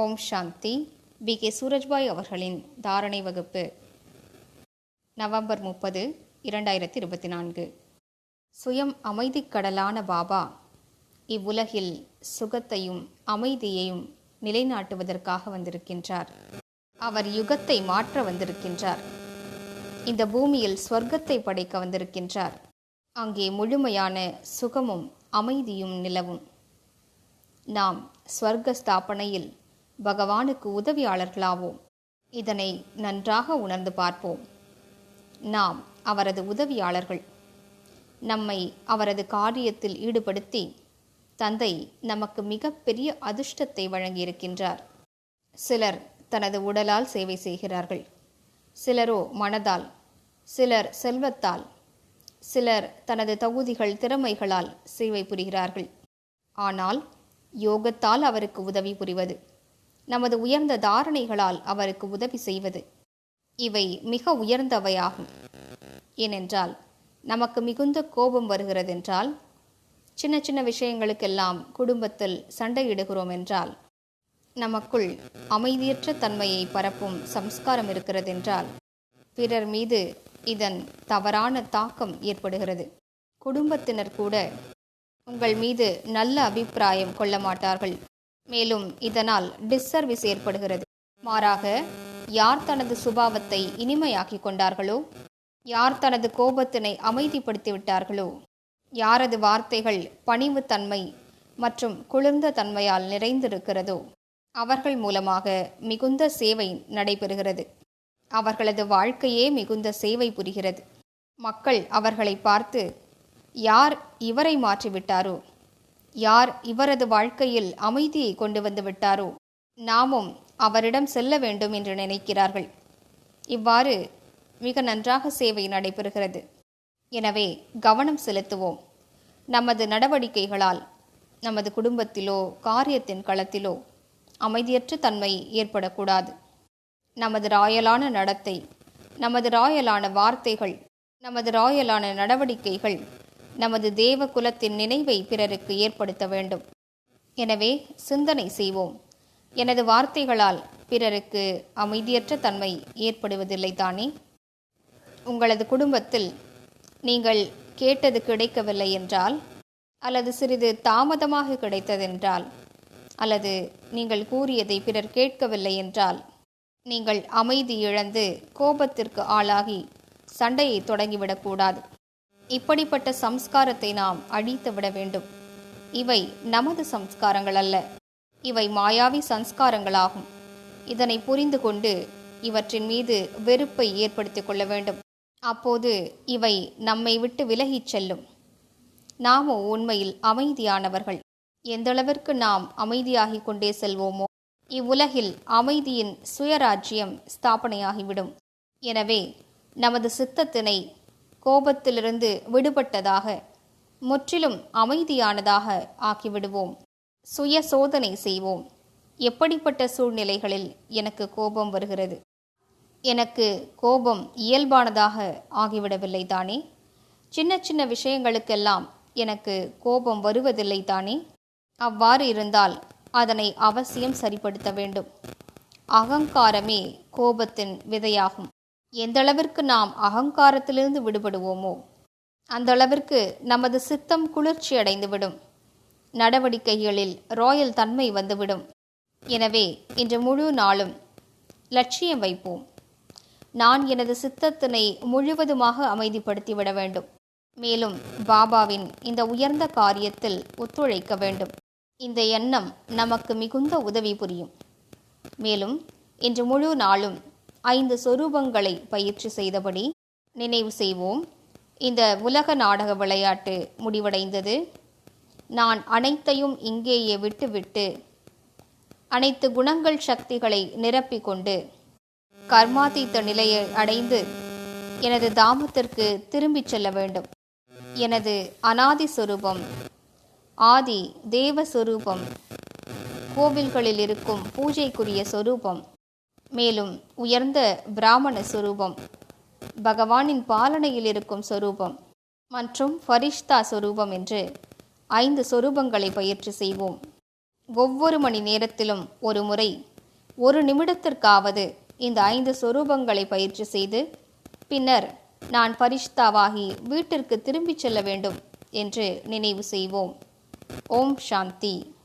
ஓம் சாந்தி. B. K. Surajbhai அவர்களின் தாரணை வகுப்பு. நவம்பர் முப்பது இரண்டாயிரத்தி இருபத்தி நான்கு சுயம் அமைதிக்கடலான பாபா இவ்வுலகில் சுகத்தையும் அமைதியையும் நிலைநாட்டுவதற்காக வந்திருக்கின்றார். அவர் யுகத்தை மாற்ற வந்திருக்கின்றார். இந்த பூமியில் ஸ்வர்க்கத்தை படைக்க வந்திருக்கின்றார். அங்கே முழுமையான சுகமும் அமைதியும் நிலவும். நாம் ஸ்வர்க்க ஸ்தாபனையில் பகவானுக்கு உதவியாளர்களாவோம். இதனை நன்றாக உணர்ந்து பார்ப்போம். நாம் அவரது உதவியாளர்கள். நம்மை அவரது காரியத்தில் ஈடுபடுத்தி தந்தை நமக்கு மிகப்பெரிய அதிர்ஷ்டத்தை வழங்கியிருக்கின்றார். சிலர் தனது உடலால் சேவை செய்கிறார்கள். சிலரோ மனதால் சிலர் செல்வத்தால் சிலர் தனது தகுதிகள் திறமைகளால் சேவை புரிகிறார்கள். ஆனால் யோகத்தால் அவருக்கு உதவி புரிவது நமது உயர்ந்த தாரணைகளால் அவருக்கு உதவி செய்வது. இவை மிக உயர்ந்தவையாகும். ஏனென்றால் நமக்கு மிகுந்த கோபம் வருகிறதென்றால் சின்ன சின்ன விஷயங்களுக்கெல்லாம் குடும்பத்தில் சண்டையிடுகிறோம் என்றால் நமக்குள் அமைதியற்ற தன்மையை பரப்பும் சம்ஸ்காரம் இருக்கிறதென்றால் பிறர் மீது இதன் தவறான தாக்கம் ஏற்படுகிறது. குடும்பத்தினர் கூட உங்கள் மீது நல்ல அபிப்பிராயம் கொள்ள மாட்டார்கள். மேலும் இதனால் டிஸ்சர்வீஸ் ஏற்படுகிறது. மாறாக யார் தனது சுபாவத்தை இனிமையாக்கி கொண்டார்களோ? யார் தனது கோபத்தினை அமைதிப்படுத்தி விட்டார்களோ? யாரது வார்த்தைகள் பணிவுத்தன்மை மற்றும் குளிர்ந்த தன்மையால் நிறைந்திருக்கிறதோ? அவர்கள் மூலமாக மிகுந்த சேவை நடைபெறுகிறது. அவர்களது வாழ்க்கையே மிகுந்த சேவை புரிகிறது. மக்கள் அவர்களை பார்த்து யார் இவரை மாற்றிவிட்டாரோ? யார் இவரது வாழ்க்கையில் அமைதியை கொண்டு வந்து விட்டாரோ நாமும் அவரிடம் செல்ல வேண்டும் என்று நினைக்கிறார்கள். இவ்வாறு மிக நன்றாக சேவை நடைபெறுகிறது. எனவே கவனம் செலுத்துவோம். நமது நடவடிக்கைகளால் நமது குடும்பத்திலோ காரியத்தின் களத்திலோ அமைதியற்ற தன்மை ஏற்படக்கூடாது. நமது ராயலான நடத்தை நமது ராயலான வார்த்தைகள் நமது ராயலான நடவடிக்கைகள் நமது தேவ குலத்தின் நினைவை பிறருக்கு ஏற்படுத்த வேண்டும். எனவே சிந்தனை செய்வோம். எனது வார்த்தைகளால் பிறருக்கு அமைதியற்ற தன்மை ஏற்படுவதில்லை தானே? உங்களது குடும்பத்தில் நீங்கள் கேட்டது கிடைக்கவில்லை என்றால் அல்லது சிறிது தாமதமாக கிடைத்ததென்றால் அல்லது நீங்கள் கூறியதை பிறர் கேட்கவில்லை என்றால் நீங்கள் அமைதி இழந்து கோபத்திற்கு ஆளாகி சண்டையை தொடங்கிவிடக்கூடாது. இப்படிப்பட்ட சம்ஸ்காரத்தை நாம் அழித்து விட வேண்டும். இவை நமது சம்ஸ்காரங்கள் அல்ல. இவை மாயாவி சம்ஸ்காரங்களாகும். இதனை புரிந்து கொண்டு இவற்றின் மீது வெறுப்பை ஏற்படுத்திக் கொள்ள வேண்டும். அப்போது இவை நம்மை விட்டு விலகிச் செல்லும். நாமோ உண்மையில் அமைதியானவர்கள். எந்தளவிற்கு நாம் அமைதியாகிக் கொண்டே செல்வோமோ இவ்வுலகில் அமைதியின் சுயராஜ்யம் ஸ்தாபனையாகிவிடும். எனவே நமது சித்தத்தினை கோபத்திலிருந்து விடுபட்டதாக முற்றிலும் அமைதியானதாக ஆக்கிவிடுவோம். சுய சோதனை செய்வோம். எப்படிப்பட்ட சூழ்நிலைகளில் எனக்கு கோபம் வருகிறது? எனக்கு கோபம் இயல்பானதாக ஆகிவிடவில்லை தானே? சின்ன சின்ன விஷயங்களுக்கெல்லாம் எனக்கு கோபம் வருவதில்லை தானே? அவ்வாறு இருந்தால் அதனை அவசியம் சரிப்படுத்த வேண்டும். அகங்காரமே கோபத்தின் விதையாகும். எந்தளவிற்கு நாம் அகங்காரத்திலிருந்து விடுபடுவோமோ அந்த அளவிற்கு நமது சித்தம் குளிர்ச்சி அடைந்துவிடும். நடவடிக்கைகளில் ராயல் தன்மை வந்துவிடும். எனவே இன்று முழு நாளும் லட்சியம் வைப்போம். நான் எனது சித்தத்தினை முழுவதுமாக அமைதிப்படுத்திவிட வேண்டும். மேலும் பாபாவின் இந்த உயர்ந்த காரியத்தில் ஒத்துழைக்க வேண்டும். இந்த எண்ணம் நமக்கு மிகுந்த உதவி புரியும். மேலும் இன்று முழு நாளும் ஐந்து சொரூபங்களை பயிற்சி செய்தபடி நினைவு செய்வோம். இந்த உலக நாடக விளையாட்டு முடிவடைந்தது. நான் அனைத்தையும் இங்கேயே விட்டுவிட்டு அனைத்து குணங்கள் சக்திகளை நிரப்பிக்கொண்டு கர்மாதீத்த நிலையை அடைந்து எனது தாமத்திற்கு திரும்பிச் செல்ல வேண்டும். எனது அனாதி சொரூபம் ஆதி தேவ சொரூபம் கோவில்களில் இருக்கும் பூஜைக்குரிய சொரூபம் மேலும் உயர்ந்த பிராமண சுரூபம் பகவானின் பாலனையில் இருக்கும் சொரூபம் மற்றும் ஃபரிஷ்தா சொரூபம் என்று ஐந்து சொரூபங்களை பயிற்சி செய்வோம். ஒவ்வொரு மணி நேரத்திலும் ஒரு முறை ஒரு நிமிடத்திற்காவது இந்த ஐந்து சொரூபங்களை பயிற்சி செய்து பின்னர் நான் பரிஷ்தாவாகி வீட்டிற்கு திரும்பிச் செல்ல வேண்டும் என்று நினைவு செய்வோம். ஓம் சாந்தி.